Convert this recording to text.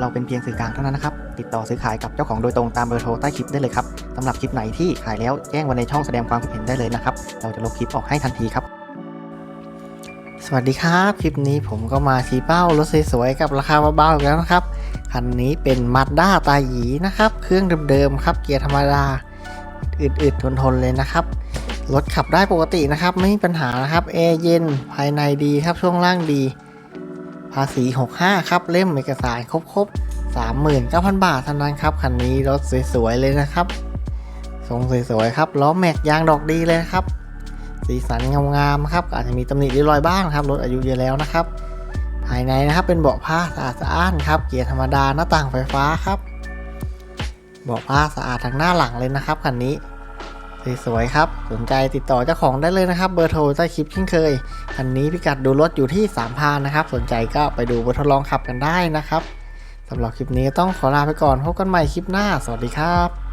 เราเป็นเพียงสื่อกลางเท่านั้นนะครับ ติดต่อซื้อขายกับเจ้าของโดยตรงตามเบอร์โทรใต้คลิปได้เลยครับสำหรับคลิปไหนที่ขายแล้วแจ้งไว้ในช่องแสดงความคิดเห็นได้เลยนะครับ เราจะลบคลิปออกให้ทันทีครับ สวัสดีครับ คลิปนี้ผมก็มาชี้เป้ารถสวยๆกับราคาเบาๆอีกแล้วนะครับ คันนี้เป็นมาด้าตาหยีนะครับ เครื่องเดิมๆครับ เกียร์ธรรมดา อึดๆทนๆเลยนะครับ รถขับได้ปกตินะครับ ไม่มีปัญหานะครับ แอร์เย็น ภายในดีครับ ช่วงล่างดี ภาษี 65 ครับ เล่มเอกสารครบๆ 39,000 บาทเท่านั้นครับ คันนี้รถสวยๆ เลยนะครับ ทรงสวยๆ ครับ ล้อแม็กยางดอกดีเลยครับ สีสันงามๆ ครับ อาจจะมีตำหนิริ้วรอยบ้างครับ รถอายุเยอะแล้วนะครับ ภายในนะครับเป็นเบาะผ้าสะอาดสะอ้านครับ เกียร์ธรรมดา หน้าต่างไฟฟ้าครับ เบาะผ้าสะอาดทั้งหน้าหลังเลยนะครับคันนี้ สวยๆครับ สนใจติดต่อเจ้าของได้เลยนะครับ เบอร์โทรใต้คลิปเช่นเคย คันนี้พิกัดดูรถอยู่ที่3พานนะครับ สนใจก็ไปดูบททดลองขับกันได้นะครับสำหรับคลิปนี้ต้องขอลาไปก่อนพบกันใหม่คลิปหน้า สวัสดีครับ